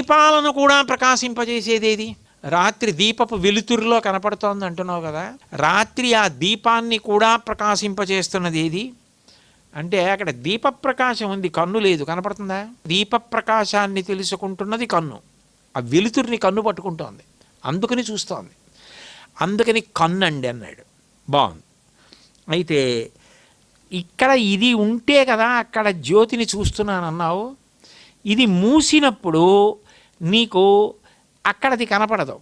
దీపాలను కూడా ప్రకాశింపజేసేదేది? రాత్రి దీపపు వెలుతురులో కనపడుతోంది అంటున్నావు కదా. రాత్రి ఆ దీపాన్ని కూడా ప్రకాశింపజేస్తున్నది ఏది అంటే అక్కడ దీపప్రకాశం ఉంది కన్ను లేదు. కనపడుతుందా? దీపప్రకాశాన్ని తెలుసుకుంటున్నది కన్ను. ఆ వెలుతురిని కన్ను పట్టుకుంటోంది. అందుకని చూస్తోంది. అందుకని కన్ను అండి అన్నాడు. బాగుంది. అయితే ఇక్కడ ఇది ఉంటే కదా అక్కడ జ్యోతిని చూస్తున్నాను అన్నావు ఇది మూసినప్పుడు నీకు అక్కడది కనపడదు.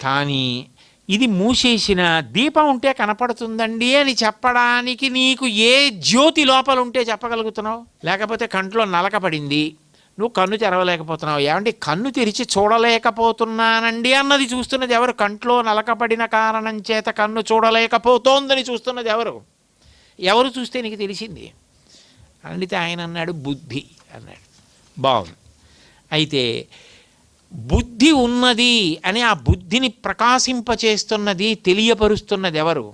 కానీ ఇది మూసేసిన దీపం ఉంటే కనపడుతుందండి అని చెప్పడానికి నీకు ఏ జ్యోతి లోపల ఉంటే చెప్పగలుగుతున్నావు? లేకపోతే కంట్లో నలకపడింది నువ్వు కన్ను తెరవలేకపోతున్నావు. ఏమంటే కన్ను తెరిచి చూడలేకపోతున్నానండి అన్నది చూస్తున్నది ఎవరు? కంట్లో నలకపడిన కారణం చేత కన్ను చూడలేకపోతోందని చూస్తున్నది ఎవరు? ఎవరు చూస్తే నీకు తెలిసింది? అంటే ఆయన అన్నాడు బుద్ధి అన్నాడు. బాగుంది. అయితే బుద్ధి ఉన్నది అని ఆ బుద్ధిని ప్రకాశింపచేస్తున్నది తెలియపరుస్తున్నది ఎవరు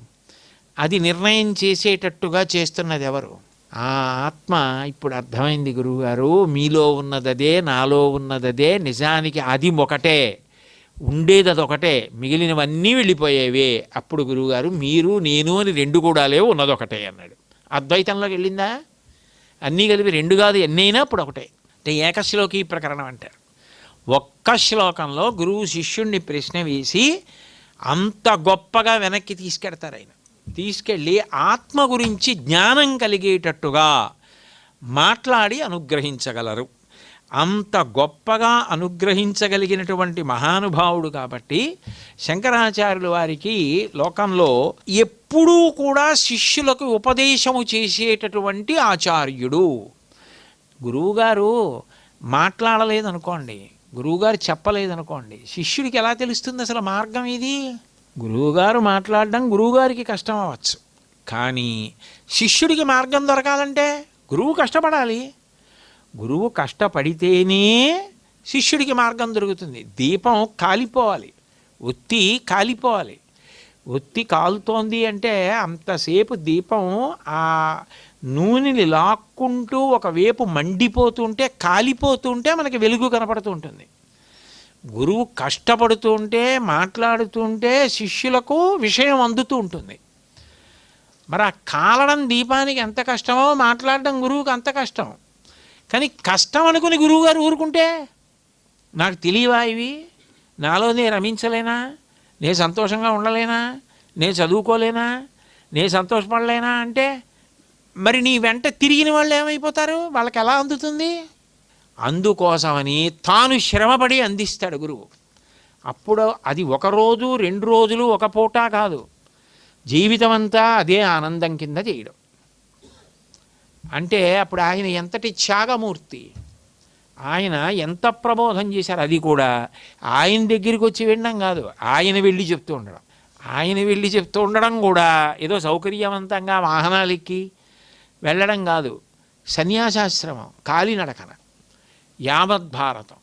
అది నిర్ణయం చేసేటట్టుగా చేస్తున్నది ఎవరు ఆ ఆత్మ ఇప్పుడు అర్థమైంది గురువుగారు మీలో ఉన్నదదే నాలో ఉన్నదదే నిజానికి అది ఒకటే ఉండేది అదొకటే మిగిలినవన్నీ వెళ్ళిపోయేవే. అప్పుడు గురువుగారు మీరు నేను అని రెండు కూడా లేవు ఉన్నదొకటే అన్నాడు. అద్వైతంలోకి వెళ్ళిందా? అన్నీ కలిపి రెండు కాదు ఎన్నైనా అప్పుడు ఒకటే. అంటే ఏకశ్లోకి ప్రకరణం అంటారు. ఒక్క శ్లోకంలో గురువు శిష్యుణ్ణి ప్రశ్న వేసి అంత గొప్పగా వెనక్కి తీసుకెడతారు ఆయన. తీసుకెళ్ళి ఆత్మ గురించి జ్ఞానం కలిగేటట్టుగా మాట్లాడి అనుగ్రహించగలరు. అంత గొప్పగా అనుగ్రహించగలిగినటువంటి మహానుభావుడు కాబట్టి శంకరాచార్యుల వారికి లోకంలో ఎప్పుడూ కూడా శిష్యులకు ఉపదేశము చేసేటటువంటి ఆచార్యుడు. గురువుగారు మాట్లాడలేదనుకోండి. గురువుగారు చెప్పలేదనుకోండి. శిష్యుడికి ఎలా తెలుస్తుంది అసలు మార్గం ఇది? గురువుగారు మాట్లాడడం గురువుగారికి కష్టం అవ్వచ్చు కానీ శిష్యుడికి మార్గం దొరకాలంటే గురువు కష్టపడాలి. గురువు కష్టపడితేనే శిష్యుడికి మార్గం దొరుకుతుంది. దీపం కాలిపోవాలి. ఒత్తి కాలిపోవాలి. ఒత్తి కాలుతోంది అంటే అంతసేపు దీపం ఆ నూనెని లాక్కుంటూ ఒకవేపు మండిపోతుంటే కాలిపోతుంటే మనకి వెలుగు కనపడుతూ ఉంటుంది. గురువు కష్టపడుతుంటే మాట్లాడుతుంటే శిష్యులకు విషయం అందుతూ ఉంటుంది. మరి ఆ కాలడం దీపానికి ఎంత కష్టమో మాట్లాడడం గురువుకి అంత కష్టం. కానీ కష్టం అనుకుని గురువుగారు ఊరుకుంటే నాకు తెలియవా ఇవి? నాలో నేను రమించలేనా? నేను సంతోషంగా ఉండలేనా? నేను చదువుకోలేనా? నేను సంతోషపడలేనా? అంటే మరి నీ వెంట తిరిగిన వాళ్ళు ఏమైపోతారు? వాళ్ళకి ఎలా అందుతుంది? అందుకోసమని తాను శ్రమపడి అందిస్తాడు గురువు. అప్పుడు అది ఒక రోజు రెండు రోజులు ఒక పూట కాదు. జీవితం అంతా అదే ఆనందం కింద చేయడం. అంటే అప్పుడు ఆయన ఎంతటి త్యాగమూర్తి. ఆయన ఎంత ప్రబోధం చేశారు అది కూడా ఆయన దగ్గరికి వచ్చి వినడం కాదు. ఆయన వెళ్ళి చెప్తూ ఉండడం. ఆయన వెళ్ళి చెప్తూ ఉండడం కూడా ఏదో సౌకర్యవంతంగా వాహనాలు ఎక్కి వెళ్ళడం కాదు సన్యాసాశ్రమం కాలినడకన యావద్భారతం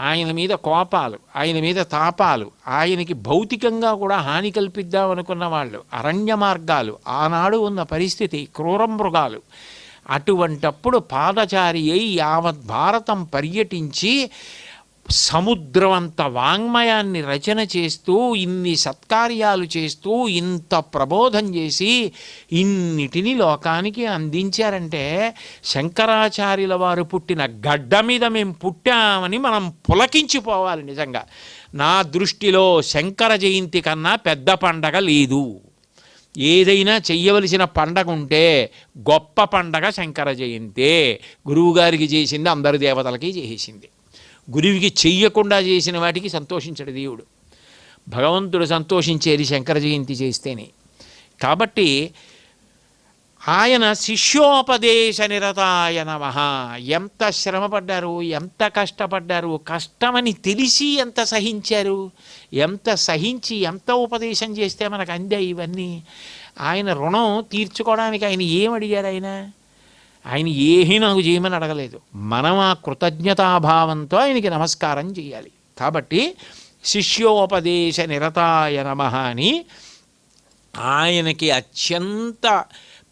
ఆయన మీద కోపాలు ఆయన మీద తాపాలు ఆయనకి భౌతికంగా కూడా హాని కల్పిద్దామనుకున్న వాళ్ళు అరణ్య మార్గాలు ఆనాడు ఉన్న పరిస్థితి క్రూర మృగాలు. అటువంటప్పుడు పాదచారి అయి యావత్ భారతం పర్యటించి సముద్రం అంత వాంగ్మయాన్ని రచన చేస్తూ ఇన్ని సత్కార్యాలు చేస్తూ ఇంత ప్రబోధం చేసి ఇన్నిటిని లోకానికి అందించారంటే శంకరాచార్యుల వారు పుట్టిన గడ్డ మీద మేము పుట్టామని మనం పులకించిపోవాలి నిజంగా. నా దృష్టిలో శంకర జయంతి కన్నా పెద్ద పండగ లేదు. ఏదైనా చెయ్యవలసిన పండగ ఉంటే గొప్ప పండగ శంకర జయంతే. గురువుగారికి చేసింది అందరి దేవతలకి చేసింది. గురువుకి చెయ్యకుండా చేసిన వాటికి సంతోషించడు దేవుడు. భగవంతుడు సంతోషించేది శంకర జయంతి చేస్తేనే. కాబట్టి ఆయన శిష్యోపదేశ నిరతాయ నమ. ఎంత శ్రమపడ్డారు ఎంత కష్టపడ్డారు కష్టమని తెలిసి ఎంత సహించారు ఎంత సహించి ఎంత ఉపదేశం చేస్తే మనకు అందాయి ఇవన్నీ. ఆయన రుణం తీర్చుకోవడానికి ఆయన ఏం అడిగారు ఆయన? ఆయన ఏమీ నాకు చేయమని అడగలేదు. మనం ఆ కృతజ్ఞతాభావంతో ఆయనకి నమస్కారం చేయాలి. కాబట్టి శిష్యోపదేశ నిరతాయ నమ అని ఆయనకి అత్యంత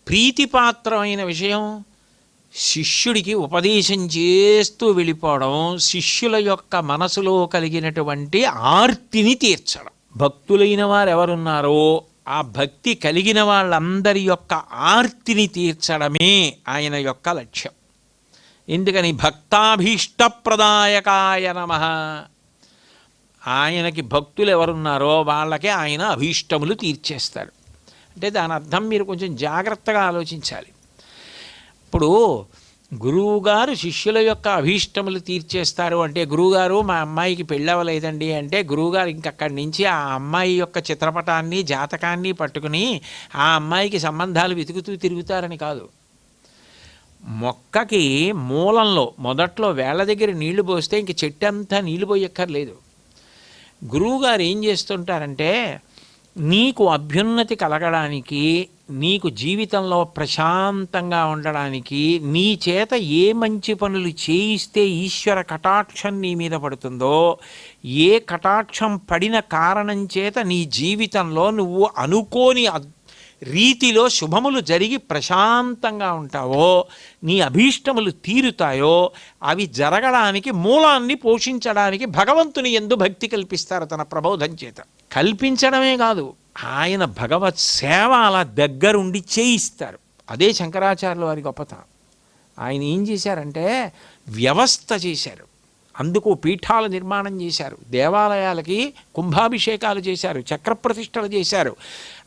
ప్రీతిపాత్రమైన విషయం శిష్యుడికి ఉపదేశం చేస్తూ వెళ్ళిపోవడం శిష్యుల యొక్క మనసులో కలిగినటువంటి ఆర్తిని తీర్చడం. భక్తులైన వారు ఎవరున్నారో ఆ భక్తి కలిగిన వాళ్ళందరి యొక్క ఆర్తిని తీర్చడమే ఆయన యొక్క లక్ష్యం. ఎందుకని భక్తాభీష్టప్రదాయకాయ నమ. ఆయనకి భక్తులు ఎవరున్నారో వాళ్ళకే ఆయన అభీష్టములు తీర్చేస్తాడు. అంటే దాని అర్థం మీరు కొంచెం జాగ్రత్తగా ఆలోచించాలి. ఇప్పుడు గురువుగారు శిష్యుల యొక్క అభీష్టములు తీర్చేస్తారు అంటే గురువుగారు మా అమ్మాయికి పెళ్ళవలేదండి అంటే గురువుగారు ఇంకక్కడి నుంచి ఆ అమ్మాయి యొక్క చిత్రపటాన్ని జాతకాన్ని పట్టుకుని ఆ అమ్మాయికి సంబంధాలు వెతుకుతూ తిరుగుతారని కాదు. మొక్కకి మూలంలో మొదట్లో వేళ్ళ దగ్గర నీళ్ళు పోస్తే ఇంక చెట్టు అంతా నీళ్ళు పోయక్కర్లేదు. గురువుగారు ఏం చేస్తుంటారంటే నీకు అభ్యున్నతి కలగడానికి నీకు జీవితంలో ప్రశాంతంగా ఉండడానికి నీ చేత ఏ మంచి పనులు చేయిస్తే ఈశ్వర కటాక్షం నీ మీద పడుతుందో ఏ కటాక్షం పడిన కారణం చేత నీ జీవితంలో నువ్వు అనుకోని రీతిలో శుభములు జరిగి ప్రశాంతంగా ఉంటావో నీ అభీష్టములు తీరుతాయో అవి జరగడానికి మూలాన్ని పోషించడానికి భగవంతుని ఎందు భక్తి కల్పిస్తారు తన ప్రబోధం చేత. కల్పించడమే కాదు. ఆయన భగవత్ సేవ అలా దగ్గరుండి చేయిస్తారు. అదే శంకరాచార్యుల వారి గొప్పతనం. ఆయన ఏం చేశారంటే వ్యవస్థ చేశారు. అందుకు పీఠాల నిర్మాణం చేశారు. దేవాలయాలకి కుంభాభిషేకాలు చేశారు. చక్రప్రతిష్టలు చేశారు.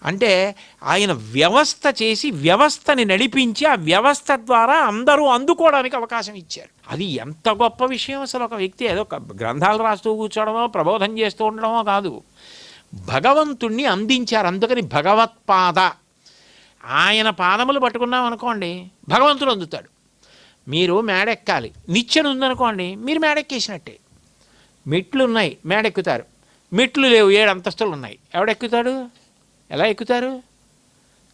అంటే ఆయన వ్యవస్థ చేసి వ్యవస్థని నడిపించి ఆ వ్యవస్థ ద్వారా అందరూ అందుకోవడానికి అవకాశం ఇచ్చారు. అది ఎంత గొప్ప విషయం అసలు ఒక వ్యక్తి? ఏదో ఒక గ్రంథాలు రాస్తూ కూర్చోవడమో ప్రబోధం చేస్తూ ఉండడమో కాదు. భగవంతుణ్ణి అందించారు. అందుకని భగవత్పాద ఆయన పాదములు పట్టుకున్నాం అనుకోండి భగవంతుడు అందుతాడు. మీరు మేడెక్కాలి. నిచ్చెన ఉందనుకోండి మీరు మేడెక్కేసినట్టే. మెట్లు ఉన్నాయి మేడెక్కుతారు. మెట్లు లేవు ఏడు అంతస్తులు ఉన్నాయి ఎవడెక్కుతాడు? ఎలా ఎక్కుతారు?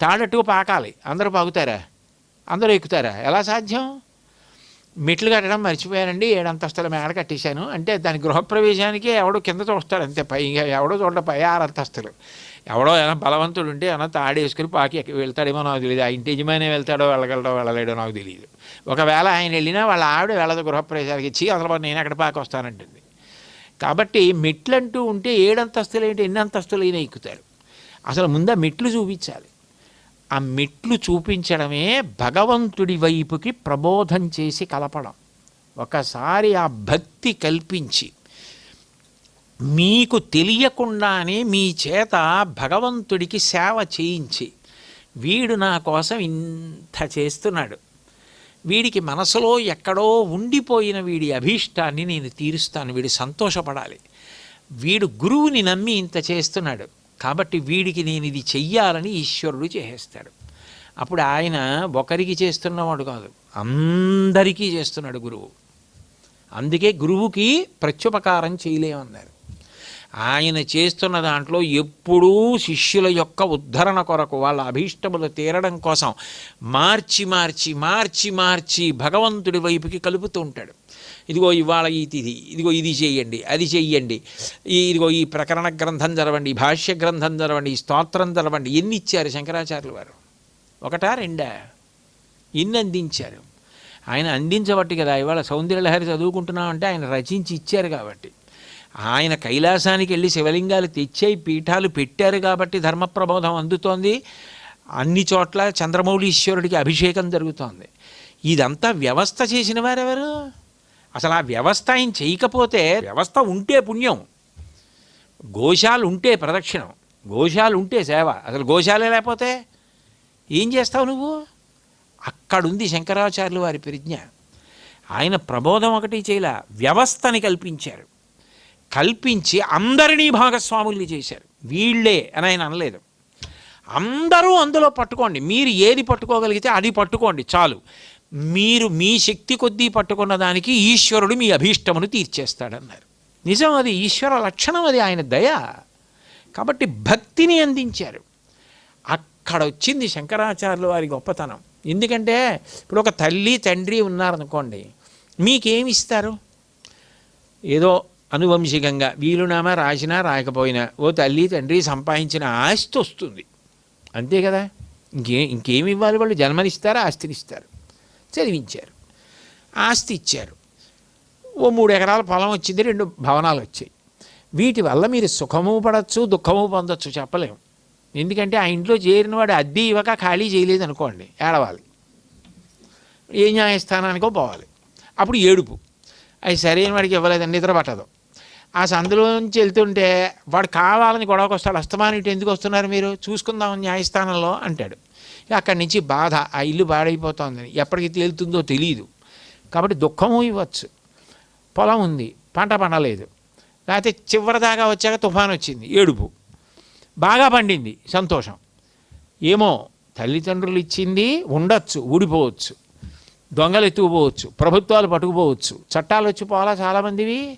తాడట్టుకు పాకాలి. అందరూ పాకుతారా? అందరూ ఎక్కుతారా? ఎలా సాధ్యం? మెట్లు కట్టడం మర్చిపోయానండి. ఏడు మేడ కట్టేశాను. అంటే దాని గృహప్రవేశానికి ఎవడో కింద చూస్తాడు అంతే. పై ఇంకా ఎవడో చూడ పై ఆరు అంతస్తులు. ఎవడో ఏమైనా బలవంతుడు ఉంటే ఏమైనా తాడేసుకుని పాకి ఎక్కి వెళ్తాడేమో నాకు తెలియదు ఆ ఇంటి యజమాని వెళ్తాడో వెళ్ళగలడో వెళ్ళలేడో నాకు తెలియదు ఒకవేళ ఆయన వెళ్ళినా వాళ్ళ ఆవిడ వెళ్ళదు గృహప్రవేశానికి. ఇచ్చి అసలు నేను ఎక్కడ పాకి వస్తానంటుంది. కాబట్టి మెట్లు అంటూ ఉంటే ఏడు అంతస్తులు ఏంటి? ఎన్ని అంతస్తులు అయినా ఎక్కుతారు. అసలు ముందా మెట్లు చూపించాలి. ఆ మెట్లు చూపించడమే భగవంతుడి వైపుకి ప్రబోధం చేసి కలపడం. ఒకసారి ఆ భక్తి కల్పించి మీకు తెలియకుండానే మీ చేత భగవంతుడికి సేవ చేయించి వీడు నా కోసం ఇంత చేస్తున్నాడు. వీడికి మనసులో ఎక్కడో ఉండిపోయిన వీడి అభీష్టాన్ని నేను తీరుస్తాను వీడు సంతోషపడాలి. వీడు గురువుని నమ్మి ఇంత చేస్తున్నాడు. కాబట్టి వీడికి నేను ఇది చెయ్యాలని ఈశ్వరుడు చేసేస్తాడు. అప్పుడు ఆయన ఒకరికి చేస్తున్నవాడు కాదు అందరికీ చేస్తున్నాడు గురువు. అందుకే గురువుకి ప్రత్యుపకారం చేయలేమన్నారు. ఆయన చేస్తున్న దాంట్లో ఎప్పుడూ శిష్యుల యొక్క ఉద్ధరణ కొరకు వాళ్ళ అభీష్టములు తీరడం కోసం మార్చి మార్చి మార్చి మార్చి భగవంతుడి వైపుకి కలుపుతూ ఉంటాడు. ఇదిగో ఇవాళ ఈ తిథి ఇదిగో ఇది చేయండి అది చెయ్యండి ఈ ఇదిగో ఈ ప్రకరణ గ్రంథం చదవండి భాష్య గ్రంథం చదవండి ఈ స్తోత్రం చదవండి. ఎన్ని ఇచ్చారు శంకరాచార్యులు వారు? ఒకటా రెండా? ఎన్ని అందించారు? ఆయన అందించబట్టి కదా ఇవాళ సౌందర్యలహరి చదువుకుంటున్నామంటే ఆయన రచించి ఇచ్చారు కాబట్టి. ఆయన కైలాసానికి వెళ్ళి శివలింగాలు తెచ్చాయి పీఠాలు పెట్టారు కాబట్టి ధర్మప్రబోధం అందుతోంది. అన్ని చోట్ల చంద్రమౌళీశ్వరుడికి అభిషేకం జరుగుతోంది. ఇదంతా వ్యవస్థ చేసిన వారెవరు? అసలు ఆ వ్యవస్థ ఆయన చేయకపోతే వ్యవస్థ ఉంటే పుణ్యం. గోశాలు ఉంటే ప్రదక్షిణం. గోశాలు ఉంటే సేవ. అసలు గోశాలే లేకపోతే ఏం చేస్తావు నువ్వు? అక్కడుంది శంకరాచార్యులు వారి ప్రజ్ఞ. ఆయన ప్రబోధం ఒకటి చేయలే. వ్యవస్థని కల్పించారు. కల్పించి అందరినీ భాగస్వాముల్ని చేశారు. వీళ్ళే అని ఆయన అనలేదు. అందరూ అందులో పట్టుకోండి. మీరు ఏది పట్టుకోగలిగితే అది పట్టుకోండి. చాలు. మీరు మీ శక్తి కొద్దీ పట్టుకున్న దానికి ఈశ్వరుడు మీ అభీష్టమును తీర్చేస్తాడన్నారు. నిజం అది ఈశ్వర లక్షణం అది ఆయన దయ. కాబట్టి భక్తిని అందించారు. అక్కడ వచ్చింది శంకరాచార్యుల వారి గొప్పతనం. ఎందుకంటే ఇప్పుడు ఒక తల్లి తండ్రి ఉన్నారనుకోండి మీకేమి ఇస్తారు? ఏదో అనువంశికంగా వీలునామా రాసినా రాయకపోయినా ఓ తల్లి తండ్రి సంపాదించిన ఆస్తి వస్తుంది. అంతే కదా? ఇంకే ఇంకేమి ఇవ్వాలి వాళ్ళు? జన్మనిస్తారా ఆస్తినిస్తారు? చదివించారు ఆస్తి ఇచ్చారు. ఓ మూడు ఎకరాల పొలం వచ్చింది రెండు భవనాలు వచ్చాయి. వీటి వల్ల మీరు సుఖము పడవచ్చు దుఃఖము పొందొచ్చు చెప్పలేము. ఎందుకంటే ఆ ఇంట్లో చేరినవాడు అద్దె ఇవ్వక ఖాళీ చేయలేదు అనుకోండి ఏడవాలి ఏ న్యాయస్థానానికో పోవాలి. అప్పుడు ఏడుపు. అది సరైన వాడికి ఇవ్వలేదని నిద్ర పట్టదు ఆ సందులోంచి వెళ్తుంటే వాడు కావాలని గొడవకు వస్తాడు అస్తమానిటి ఇటు ఎందుకు వస్తున్నారు మీరు? చూసుకుందాం న్యాయస్థానంలో అంటాడు. అక్కడి నుంచి బాధ ఆ ఇల్లు పాడైపోతుందని ఎప్పటికి తేలుతుందో తెలియదు కాబట్టి దుఃఖము ఇవ్వచ్చు. పొలం ఉంది పంట పండలేదు. లేకపోతే చివరిదాకా వచ్చాక తుఫాన్ వచ్చింది ఏడుపు. బాగా పండింది సంతోషం. ఏమో తల్లిదండ్రులు ఇచ్చింది ఉండొచ్చు ఊడిపోవచ్చు. దొంగలు ఎత్తుకుపోవచ్చు ప్రభుత్వాలు పట్టుకుపోవచ్చు. చట్టాలు వచ్చి పోలా చాలామందివి?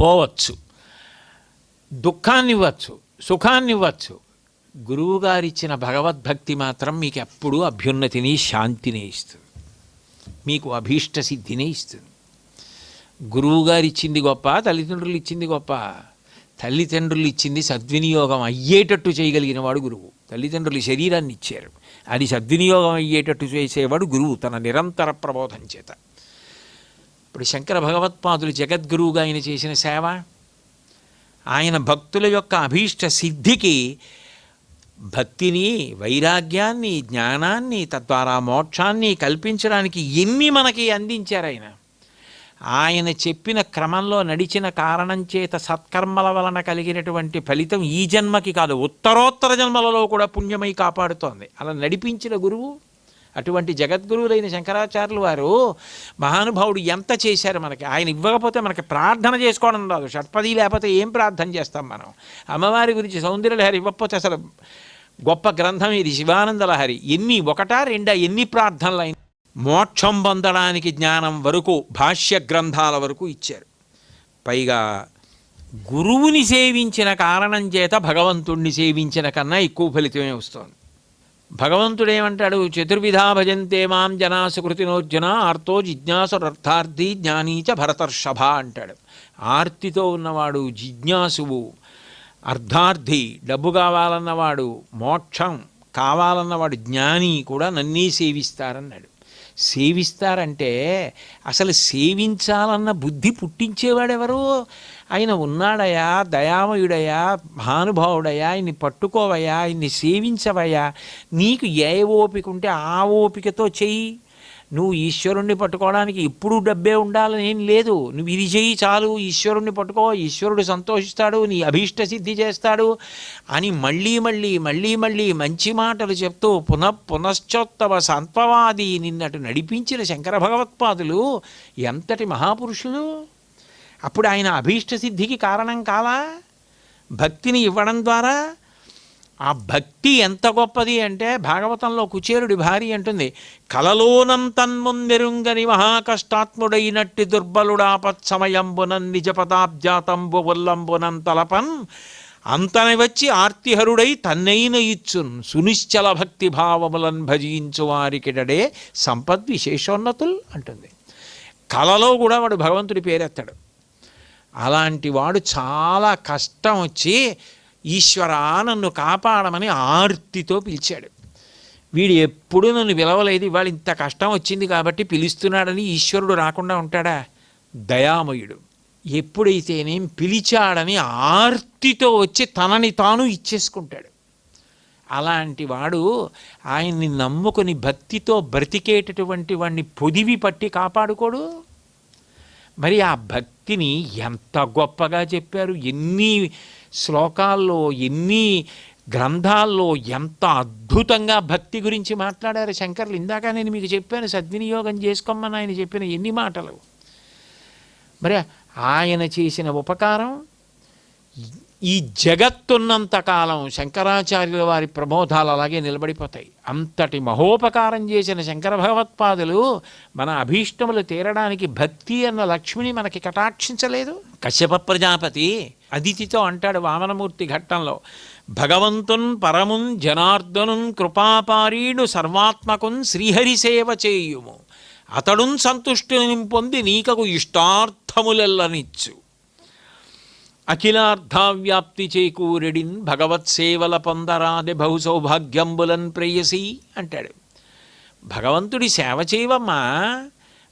పోవచ్చు. దుఃఖాన్ని ఇవ్వచ్చు సుఖాన్ని ఇవ్వచ్చు గురువుగారు ఇచ్చిన భగవద్భక్తి మాత్రం మీకు ఎప్పుడూ అభ్యున్నతిని శాంతిని ఇస్తుంది. మీకు అభీష్ట సిద్ధిని ఇస్తుంది. గురువుగారు ఇచ్చింది గొప్ప తల్లిదండ్రులు ఇచ్చింది గొప్ప. తల్లిదండ్రులు ఇచ్చింది సద్వినియోగం అయ్యేటట్టు చేయగలిగిన వాడు గురువు. తల్లిదండ్రులు శరీరాన్ని ఇచ్చారు అది సద్వినియోగం అయ్యేటట్టు చేసేవాడు గురువు తన నిరంతర ప్రబోధం చేత. ఇప్పుడు శంకర భగవత్పాదులు జగద్గురువుగా ఆయన చేసిన సేవ ఆయన భక్తుల యొక్క అభీష్ట సిద్ధికి భక్తిని వైరాగ్యాన్ని జ్ఞానాన్ని తద్వారా మోక్షాన్ని కల్పించడానికి ఎన్ని మనకి అందించారు ఆయన? ఆయన చెప్పిన క్రమంలో నడిచిన కారణం చేత సత్కర్మల వలన కలిగినటువంటి ఫలితం ఈ జన్మకి కాదు ఉత్తరోత్తర జన్మలలో కూడా పుణ్యమై కాపాడుతోంది. అలా నడిపించిన గురువు అటువంటి జగద్గురువులైన శంకరాచార్యులు వారు మహానుభావుడు ఎంత చేశారు మనకి? ఆయన ఇవ్వకపోతే మనకి ప్రార్థన చేసుకోవడం రాదు. షట్పది లేకపోతే ఏం ప్రార్థన చేస్తాం మనం? అమ్మవారి గురించి సౌందర్యలహరి ఇవ్వకపోతే అసలు గొప్ప గ్రంథం ఇది శివానంద లహరి ఎన్ని ఒకటా రెండా ఎన్ని ప్రార్థనలు అయిన మోక్షం పొందడానికి జ్ఞానం వరకు భాష్య గ్రంథాల వరకు ఇచ్చారు. పైగా గురువుని సేవించిన కారణం చేత భగవంతుణ్ణి సేవించిన కన్నా ఎక్కువ ఫలితమే వస్తుంది. భగవంతుడు ఏమంటాడు? చతుర్విధా భజంతే మాం జనా సుకృతినోర్జున ఆర్తో జిజ్ఞాసురర్థార్థి జ్ఞానీచ భరతర్షభ అంటాడు. ఆర్తితో ఉన్నవాడు జిజ్ఞాసువు అర్ధార్థి డబ్బు కావాలన్నవాడు మోక్షం కావాలన్నవాడు జ్ఞాని కూడా నన్నీ సేవిస్తారన్నాడు. సేవిస్తారంటే అసలు సేవించాలన్న బుద్ధి పుట్టించేవాడెవరు? ఆయన ఉన్నాడయా? దయామయుడయా? మహానుభావుడయా? ఆయన్ని పట్టుకోవయ్యా ఆయన్ని సేవించవయ్యా నీకు ఏ ఓపిక ఉంటే ఆ ఓపికతో చెయ్యి. నువ్వు ఈశ్వరుణ్ణి పట్టుకోవడానికి ఎప్పుడూ డబ్బే ఉండాలని ఏం లేదు. నువ్వు ఇది చెయ్యి చాలు. ఈశ్వరుణ్ణి పట్టుకో. ఈశ్వరుడు సంతోషిస్తాడు. నీ అభీష్ట సిద్ధి చేస్తాడు అని మళ్ళీ మళ్ళీ మళ్ళీ మళ్ళీ మంచి మాటలు చెప్తూ పునః పునశ్చోత్తవ సంత్వవాది నిన్నటు నడిపించిన శంకర భగవత్పాదులు ఎంతటి మహాపురుషులు? అప్పుడు ఆయన అభీష్ట సిద్ధికి కారణం కాలా? భక్తిని ఇవ్వడం ద్వారా ఆ భక్తి ఎంత గొప్పది అంటే భాగవతంలో కుచేరుడి భార్య అంటుంది కలలోనంతన్ముందెరుంగని మహాకష్టాత్ముడైనట్టి దుర్బలుడాపత్సమయంబునన్ నిజపదాబ్జాతంబు ఉల్లంబునం తలపన్ అంతని వచ్చి ఆర్తిహరుడై తన్నైన ఇచ్చున్ సునిశ్చల భక్తి భావములన్ భజించు వారికిడడే సంపద్ విశేషోన్నతుల్ అంటుంది. కలలో కూడా వాడు భగవంతుడి పేరెత్తాడు. అలాంటి వాడు చాలా కష్టం వచ్చి ఈశ్వరా నన్ను కాపాడమని ఆర్తితో పిలిచాడు. వీడు ఎప్పుడూ నన్ను పిలవలేదు ఇవాళ ఇంత కష్టం వచ్చింది కాబట్టి పిలుస్తున్నాడని ఈశ్వరుడు రాకుండా ఉంటాడా? దయామయుడు. ఎప్పుడైతేనేం పిలిచాడని ఆర్తితో వచ్చి తనని తాను ఇచ్చేసుకుంటాడు. అలాంటి వాడు ఆయన్ని నమ్ముకొని భక్తితో బ్రతికేటటువంటి వాడిని పొదివి పట్టి కాపాడుకోడు? మరి ఆ భక్తిని ఎంత గొప్పగా చెప్పారు? ఎన్ని శ్లోకాల్లో ఎన్ని గ్రంథాల్లో ఎంత అద్భుతంగా భక్తి గురించి మాట్లాడారు? శంకర్లు ఇందాక నేను మీకు చెప్పాను సద్వినియోగం చేసుకోమని ఆయన చెప్పిన ఎన్ని మాటలు. మరి ఆయన చేసిన ఉపకారం ఈ జగత్తున్నంత కాలం శంకరాచార్యుల వారి ప్రబోధాలు అలాగే నిలబడిపోతాయి. అంతటి మహోపకారం చేసిన శంకర భగవత్పాదులు మన అభీష్టములు తీరడానికి భక్తి అన్న లక్ష్మిని మనకి కటాక్షించలేదు. కశ్యప ప్రజాపతి అదితితో అంటాడు వామనమూర్తి ఘట్టంలో భగవంతున్ పరమున్ జనార్దనున్ కృపాపారీడు సర్వాత్మకున్ శ్రీహరి సేవ చేయుము. అతడున్ సంతుష్టిని పొంది నీకకు ఇష్టార్థములెల్లనిచ్చు. అఖిలార్థావ్యాప్తి చేకూరెడిన్ భగవత్ సేవల పొందరాది బహు సౌభాగ్యంబులన్ ప్రేయసి అంటాడు. భగవంతుడి సేవ చేయవమ్మా.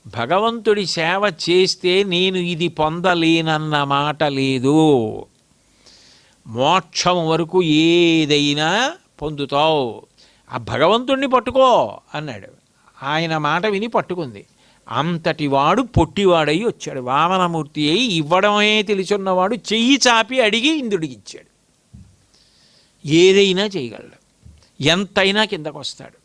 భగవంతుడి సేవ చేస్తే నేను ఇది పొందలేనన్న మాట లేదు. మోక్షం వరకు ఏదైనా పొందుతావు. ఆ భగవంతుణ్ణి పట్టుకో అన్నాడు. ఆయన మాట విని పట్టుకుంది. అంతటి వాడు పొట్టివాడై వచ్చాడు. వామనమూర్తి అయి ఇవ్వడమే తెలుసున్నవాడు చెయ్యి చాపి అడిగి ఇంద్రుడికి ఇచ్చాడు. ఏదైనా చేయగలడు. ఎంతైనా కిందకు వస్తాడు.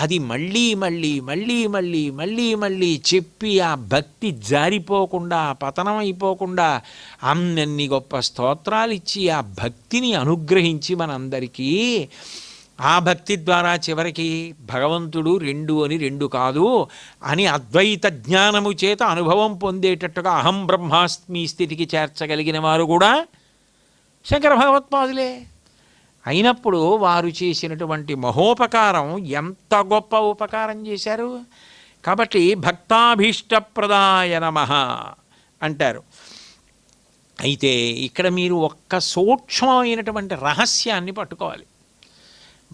అది మళ్ళీ మళ్ళీ మళ్ళీ మళ్ళీ మళ్ళీ మళ్ళీ చెప్పి ఆ భక్తి జారిపోకుండా పతనం అయిపోకుండా అన్నన్ని గొప్ప స్తోత్రాలు ఇచ్చి ఆ భక్తిని అనుగ్రహించి మనందరికీ ఆ భక్తి ద్వారా చివరికి భగవంతుడు రెండు అని రెండు కాదు అని అద్వైత జ్ఞానము చేత అనుభవం పొందేటట్టుగా అహం బ్రహ్మాస్మి స్థితికి చేర్చగలిగిన వారు కూడా శంకర భగవత్పాదులే. అయినప్పుడు వారు చేసినటువంటి మహోపకారం ఎంత గొప్ప ఉపకారం చేశారు? కాబట్టి భక్తాభీష్టప్రదాయ నమ అంటారు. అయితే ఇక్కడ మీరు ఒక్క సూక్ష్మమైనటువంటి రహస్యాన్ని పట్టుకోవాలి.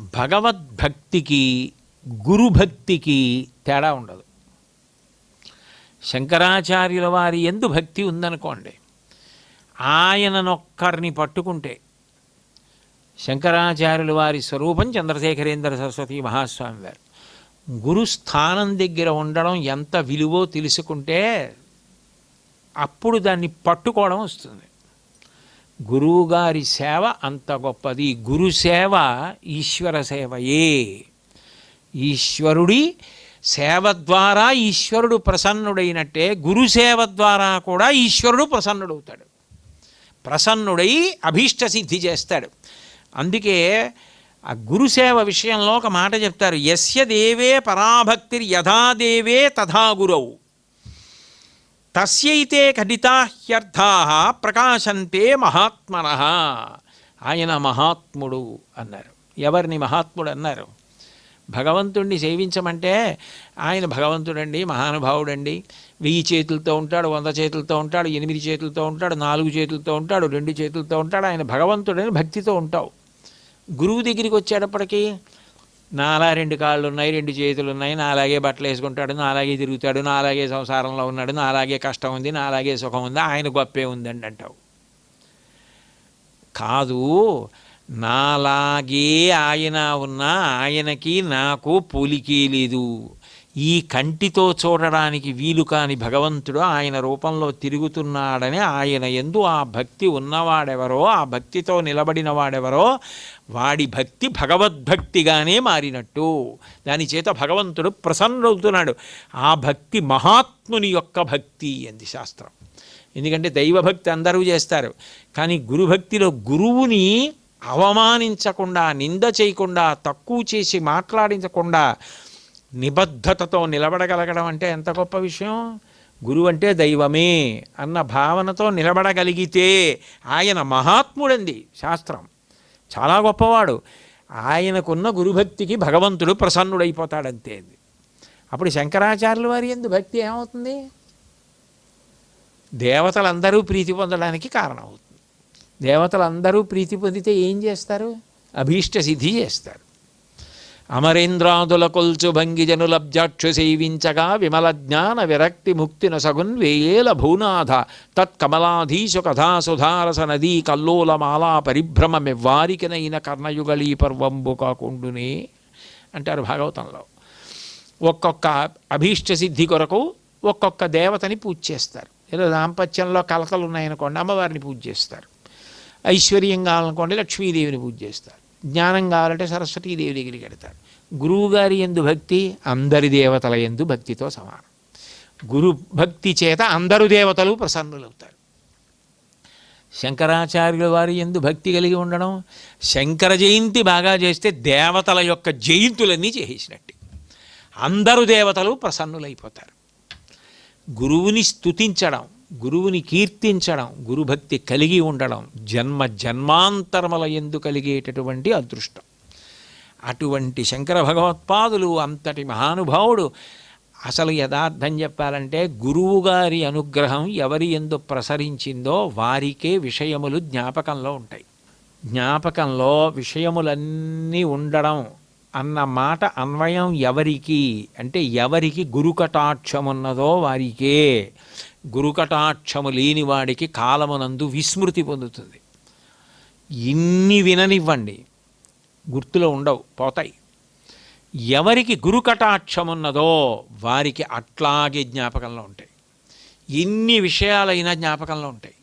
భగవద్భక్తికి గురుభక్తికి తేడా ఉండదు. శంకరాచార్యుల వారి ఎందు భక్తి ఉందనుకోండి ఆయననొక్కరిని పట్టుకుంటే శంకరాచార్యుల వారి స్వరూపం చంద్రశేఖరేంద్ర సరస్వతి మహాస్వామి వారు. గురుస్థానం దగ్గర ఉండడం ఎంత విలువో తెలుసుకుంటే అప్పుడు దాన్ని పట్టుకోవడం వస్తుంది. గురువుగారి సేవ అంత గొప్పది. గురు సేవ ఈశ్వర సేవయే. ఈశ్వరుడి సేవ ద్వారా ఈశ్వరుడు ప్రసన్నుడైనట్టే గురు సేవ ద్వారా కూడా ఈశ్వరుడు ప్రసన్నుడవుతాడు. ప్రసన్నుడై అభీష్ట సిద్ధి చేస్తాడు. అందుకే ఆ గురుసేవ విషయంలో ఒక మాట చెప్తారు. యస్య దేవే పరాభక్తిర్ యథా దేవే తథా గురవు తస్యైతే ఖడితాహ్యర్థా ప్రకాశంతే మహాత్మన. ఆయన మహాత్ముడు అన్నారు. ఎవరిని మహాత్ముడు అన్నారు? భగవంతుణ్ణి సేవించమంటే ఆయన భగవంతుడండి మహానుభావుడండి. వెయ్యి చేతులతో ఉంటాడు వంద చేతులతో ఉంటాడు ఎనిమిది చేతులతో ఉంటాడు నాలుగు చేతులతో ఉంటాడు రెండు చేతులతో ఉంటాడు. ఆయన భగవంతుడని భక్తితో ఉంటావు. గురువు దగ్గరికి వచ్చేటప్పటికీ నాలా రెండు కాళ్ళు ఉన్నాయి రెండు చేతులు ఉన్నాయి నా అలాగే బట్టలు వేసుకుంటాడు నా అలాగే తిరుగుతాడు నా అలాగే సంసారంలో ఉన్నాడు నా అలాగే కష్టం ఉంది నా అలాగే సుఖం ఉంది ఆయన గొప్పే ఉందండి అంటావు. కాదు నాలాగే ఆయన ఉన్నా ఆయనకి నాకు పోలికే లేదు. ఈ కంటితో చూడడానికి వీలు కాని భగవంతుడు ఆయన రూపంలో తిరుగుతున్నాడని ఆయన ఎందు ఆ భక్తి ఉన్నవాడెవరో ఆ భక్తితో నిలబడిన వాడెవరో వాడి భక్తి భగవద్భక్తిగానే మారినట్టు. దాని చేత భగవంతుడు ప్రసన్నవుతున్నాడు ఆ భక్తి మహాత్ముని యొక్క భక్తి అంది శాస్త్రం. ఎందుకంటే దైవభక్తి అందరూ చేస్తారు. కానీ గురుభక్తిలో గురువుని అవమానించకుండా నింద చేయకుండా తక్కువ చేసి మాట్లాడించకుండా నిబద్ధతతో నిలబడగలగడం అంటే ఎంత గొప్ప విషయం? గురువు అంటే దైవమే అన్న భావనతో నిలబడగలిగితే ఆయన మహాత్ముడంది శాస్త్రం. చాలా గొప్పవాడు. ఆయనకున్న గురుభక్తికి భగవంతుడు ప్రసన్నుడైపోతాడంతే అది. అప్పుడు శంకరాచార్యుల వారి ఎందు భక్తి ఏమవుతుంది? దేవతలందరూ ప్రీతి పొందడానికి కారణమవుతుంది. దేవతలందరూ ప్రీతి పొందితే ఏం చేస్తారు? అభీష్ట సిద్ధి చేస్తారు. అమరేంద్రాదుల కొల్చు భంగిజనులబ్జాక్షు సేవించగా విమల జ్ఞాన విరక్తి ముక్తిన సగున్ వేయేల భూనాథ తత్కమలాధీశు కథాసుధారస నదీ కల్లోలమాలా పరిభ్రమమెవ్వారికినైన కర్ణయుగళీ పర్వంబు కాకుండునే అంటారు భాగవతంలో. ఒక్కొక్క అభీష్ట సిద్ధి కొరకు ఒక్కొక్క దేవతని పూజ చేస్తారు ఏదో దాంపత్యంలో కలకలు ఉన్నాయనుకోండి అమ్మవారిని పూజ చేస్తారు ఐశ్వర్యం కావాలనుకోండి లక్ష్మీదేవిని పూజ చేస్తారు జ్ఞానం కావాలంటే సరస్వతీదేవి దగ్గరికి వెడతారు గురువుగారి ఎందు భక్తి అందరి దేవతల ఎందు భక్తితో సమానం. గురు భక్తి చేత అందరు దేవతలు ప్రసన్నులవుతారు. శంకరాచార్యుల వారి ఎందు భక్తి కలిగి ఉండడం శంకర జయంతి బాగా చేస్తే దేవతల యొక్క జయంతులన్నీ చేసినట్టు అందరు దేవతలు ప్రసన్నులైపోతారు. గురువుని స్తుతించడం గురువుని కీర్తించడం గురుభక్తి కలిగి ఉండడం జన్మ జన్మాంతరముల ఎందు కలిగేటటువంటి అదృష్టం. అటువంటి శంకర భగవత్పాదులు అంతటి మహానుభావుడు. అసలు యథార్థం చెప్పాలంటే గురువుగారి అనుగ్రహం ఎవరి ఎందు ప్రసరించిందో వారికే విషయములు జ్ఞాపకంలో ఉంటాయి. జ్ఞాపకంలో విషయములన్నీ ఉండడం అన్న మాట అన్వయం ఎవరికి? అంటే ఎవరికి గురుకటాక్షమున్నదో వారికే. గురుకటాక్షము లేని వాడికి కాలమునందు విస్మృతి పొందుతుంది. ఇన్ని విననివ్వండి గుర్తులో ఉండవు పోతాయి. ఎవరికి గురుకటాక్షమున్నదో వారికి అట్లాగే జ్ఞాపకంలో ఉంటాయి. ఎన్ని విషయాలైనా జ్ఞాపకంలో ఉంటాయి.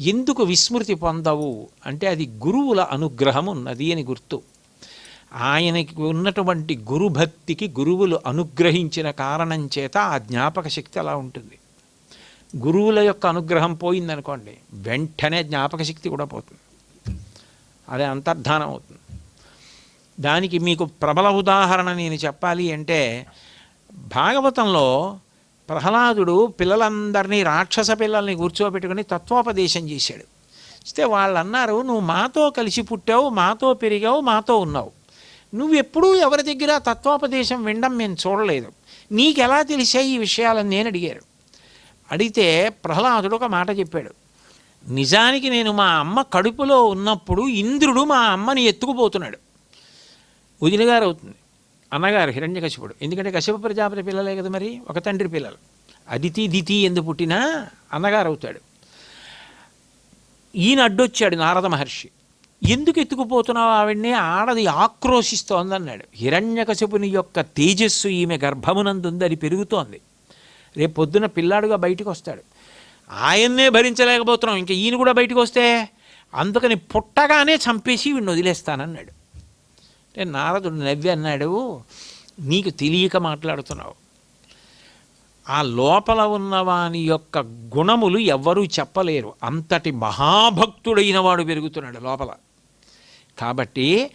ఎందుకు విస్మృతి పొందవు? అంటే అది గురువుల అనుగ్రహం ఉన్నది అని గుర్తు. ఆయనకి ఉన్నటువంటి గురుభక్తికి గురువులు అనుగ్రహించిన కారణం చేత ఆ జ్ఞాపక శక్తి అలా ఉంటుంది. గురువుల యొక్క అనుగ్రహం పోయిందనుకోండి వెంటనే జ్ఞాపక శక్తి కూడా పోతుంది. అదే అంతర్ధానం అవుతుంది. దానికి మీకు ప్రబల ఉదాహరణ నేను చెప్పాలి అంటే భాగవతంలో ప్రహ్లాదుడు పిల్లలందరినీ రాక్షస పిల్లల్ని కూర్చోబెట్టుకుని తత్వోపదేశం చేశాడు. ఇస్తే వాళ్ళు అన్నారు నువ్వు మాతో కలిసి పుట్టావు మాతో పెరిగావు మాతో ఉన్నావు. నువ్వెప్పుడూ ఎవరి దగ్గర తత్వోపదేశం వినడం మేము చూడలేదు. నీకెలా తెలిసాయి ఈ విషయాలని నేను అడిగారు. అడిగితే ప్రహ్లాదుడు ఒక మాట చెప్పాడు. నిజానికి నేను మా అమ్మ కడుపులో ఉన్నప్పుడు ఇంద్రుడు మా అమ్మని ఎత్తుకుపోతున్నాడు. వదినగారు అవుతుంది. అన్నగారు హిరణ్యకశిపుడు ఎందుకంటే కశ్యప ప్రజాపతి పిల్లలే కదా మరి? ఒక తండ్రి పిల్లలు. అదితి దితి ఎందు పుట్టినా అన్నగారు అవుతాడు. ఈయన అడ్డొచ్చాడు నారద మహర్షి. ఎందుకు ఎత్తుకుపోతున్నావు ఆవిడ్ని? ఆడది ఆక్రోశిస్తోందన్నాడు. హిరణ్యకశిపుని యొక్క తేజస్సు ఈమె గర్భమునందుంది అది పెరుగుతోంది. రేపు పొద్దున పిల్లాడుగా బయటికి వస్తాడు. ఆయన్నే భరించలేకపోతున్నాం. ఇంకా ఈయన కూడా బయటికి వస్తే అందుకని పుట్టగానే చంపేసి వీడిని వదిలేస్తానన్నాడు. అంటే నారదుడు నవ్వి అన్నాడు నీకు తెలియక మాట్లాడుతున్నావు. ఆ లోపల ఉన్నవాని యొక్క గుణములు ఎవ్వరూ చెప్పలేరు. అంతటి మహాభక్తుడైన వాడు పెరుగుతున్నాడు లోపల. కాబట్టి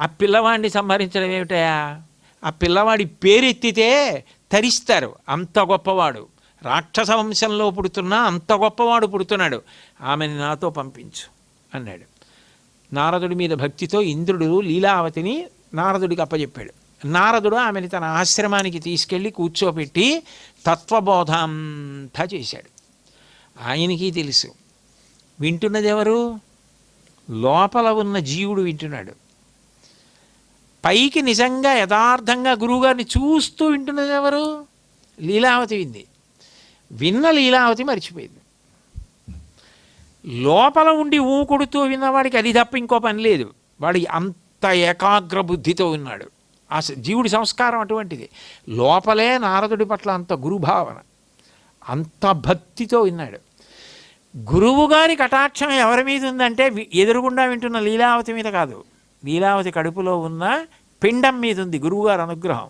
ఆ పిల్లవాడిని సంహరించడం ఏమిటయా ఆ పిల్లవాడి పేరెత్తితే తరిస్తారు. అంత గొప్పవాడు. రాక్షస వంశంలో పుడుతున్నా అంత గొప్పవాడు పుడుతున్నాడు. ఆమెని నాతో పంపించు అన్నాడు. నారదుడి మీద భక్తితో ఇంద్రుడు లీలావతిని నారదుడికి అప్పచెప్పాడు నారదుడు ఆమెని తన ఆశ్రమానికి తీసుకెళ్ళి కూర్చోపెట్టి తత్వబోధ అంతా చేశాడు. ఆయనకి తెలుసు. వింటున్నది ఎవరు? లోపల ఉన్న జీవుడు వింటున్నాడు. పైకి నిజంగా యథార్థంగా గురువుగారిని చూస్తూ వింటున్నది ఎవరు? లీలావతి వింది. విన్న లీలావతి మర్చిపోయింది. లోపల ఉండి ఊ కొడుతూ విన్నవాడికి అది తప్ప ఇంకో పని లేదు. వాడు అంత ఏకాగ్ర బుద్ధితో ఉన్నాడు ఆ జీవుడి సంస్కారం అటువంటిది. లోపలే నారదుడి పట్ల అంత గురుభావన అంత భక్తితో విన్నాడు. గురువుగారి కటాక్షం ఎవరి మీద ఉందంటే ఎదురుగుండా వింటున్న లీలావతి మీద కాదు. లీలావతి కడుపులో ఉన్న పిండం మీద ఉంది గురువుగారు అనుగ్రహం.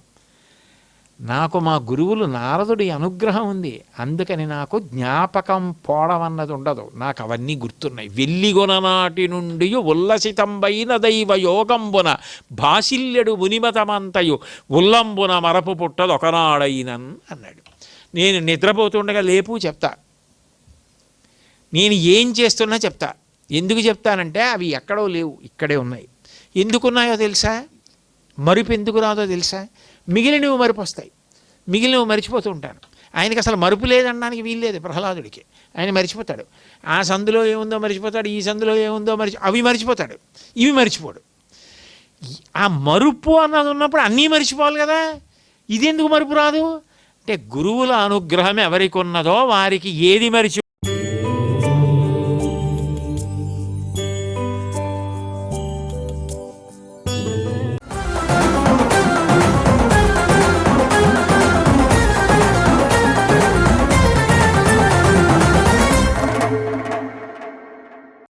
నాకు మా గురువులు నారదుడి అనుగ్రహం ఉంది. అందుకని నాకు జ్ఞాపకం పోవడం ఉండదు. నాకు అవన్నీ గుర్తున్నాయి. వెల్లిగొన నాటి నుండి ఉల్లసితంబైన దైవ యోగంబున భాసిల్యడు మునిమతమంతయు ఉల్లంబున మరపు పుట్టదు ఒకనాడైనన్ అన్నాడు. నేను నిద్రపోతుండగా లేపు చెప్తా. నేను ఏం చేస్తున్నా చెప్తా. ఎందుకు చెప్తానంటే అవి ఎక్కడో లేవు. ఇక్కడే ఉన్నాయి. ఎందుకున్నాయో తెలుసా? మరుపు ఎందుకు రాదో తెలుసా? మిగిలినవి మరుపు వస్తాయి. మిగిలినవి మరిచిపోతూ ఉంటాను. ఆయనకి అసలు మరుపు లేదనడానికి వీల్లేదు ప్రహ్లాదుడికి. ఆయన మరిచిపోతాడు. ఆ సందులో ఏముందో మరిచిపోతాడు ఈ సందులో ఏముందో మరిచి అవి మరిచిపోతాడు. ఇవి మరిచిపోడు. ఆ మరుపు అన్నది ఉన్నప్పుడు అన్నీ మరిచిపోవాలి కదా? ఇది ఎందుకు మరుపు రాదు? అంటే గురువుల అనుగ్రహం ఎవరికి ఉన్నదో వారికి ఏది మరిచి